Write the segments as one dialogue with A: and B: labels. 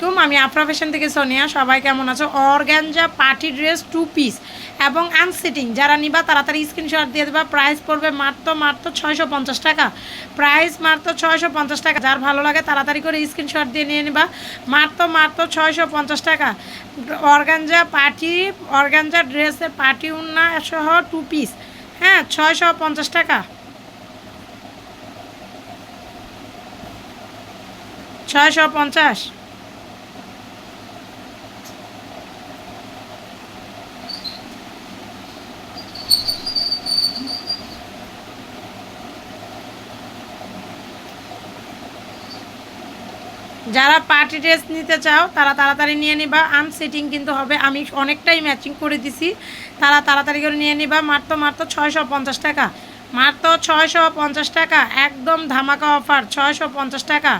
A: আলাইকুম, আমি আফরা ফ্যাশন থেকে সোনিয়া। সবাই কেমন আছো? Organza party dress two piece এবং আনসিটিং যারা নিবা, তাড়াতাড়ি স্ক্রিনশট দিয়ে দেবা। প্রাইস পড়বে মাত্র মাত্র ছয়শো পঞ্চাশ টাকা। প্রাইস মাত্র ছয়শো পঞ্চাশ টাকা। যার ভালো লাগে, তাড়াতাড়ি করে স্ক্রিনশট দিয়ে নিয়ে নিবা। মাত্র মাত্র ছয়শো পঞ্চাশ টাকা। অর্গানজা পার্টি, অর্গানজা ড্রেসের পার্টি উন্না সহ টু পিস হ্যাঁ ছয়শো পঞ্চাশ টাকা। ছয়শো পঞ্চাশ। যারা পার্টি ড্রেস নিতে চাও, তারা তাড়াতাড়ি নিয়ে নিবা। আম সেটিং কিন্তু হবে, আমি অনেকটাই ম্যাচিং করে দিছি। তারা তাড়াতাড়ি করে নিয়ে নিবা। মাত্র মাত্র ছয়শো পঞ্চাশ টাকা। মাত্র ছয়শো পঞ্চাশ টাকা, একদম ধামাকা অফার ছয়শো পঞ্চাশ টাকা।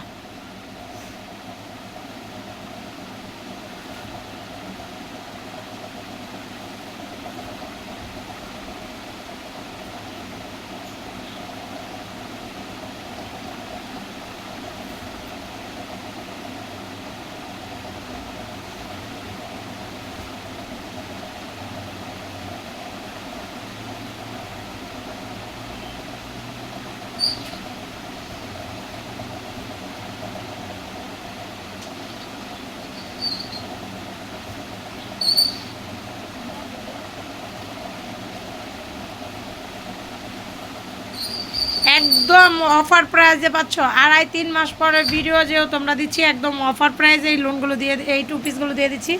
A: একদম অফার প্রাইজে পাচ্ছ। আড়াই তিন মাস পরে ভিডিও যেও তোমরা দিচ্ছি, একদম অফার প্রাইজে এই লোনগুলো দিয়ে এই টু পিসগুলো দিয়ে দিচ্ছি।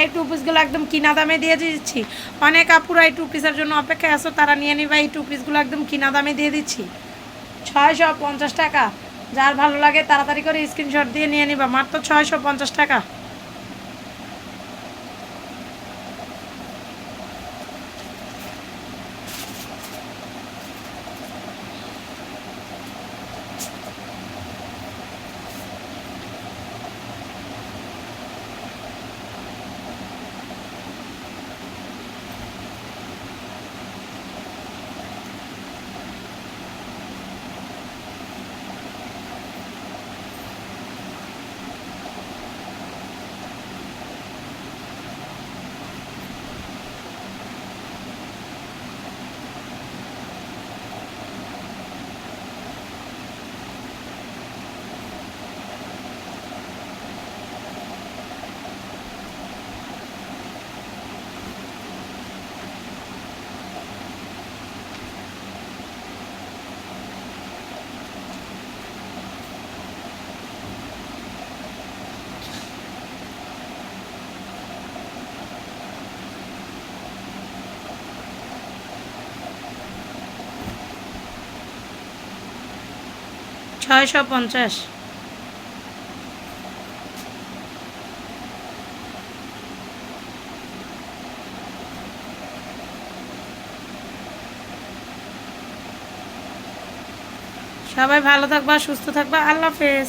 A: এই টু পিসগুলো একদম কিনা দামে দিয়ে দিচ্ছি। অনেক আপুরা এই টু পিসের জন্য অপেক্ষায় আছো, তারা নিয়ে নিবা, এই টু পিসগুলো একদম কিনা দামে দিয়ে দিচ্ছি। ছয়শো পঞ্চাশ টাকা। যার ভালো লাগে তাড়াতাড়ি করে স্ক্রিনশট দিয়ে নিয়ে নিবা। মাত্র ছয়শো পঞ্চাশ টাকা। ছয়শো পঞ্চাশ। সবাই ভালো থাকবা সুস্থ থাকবা। আল্লাহ হাফেজ।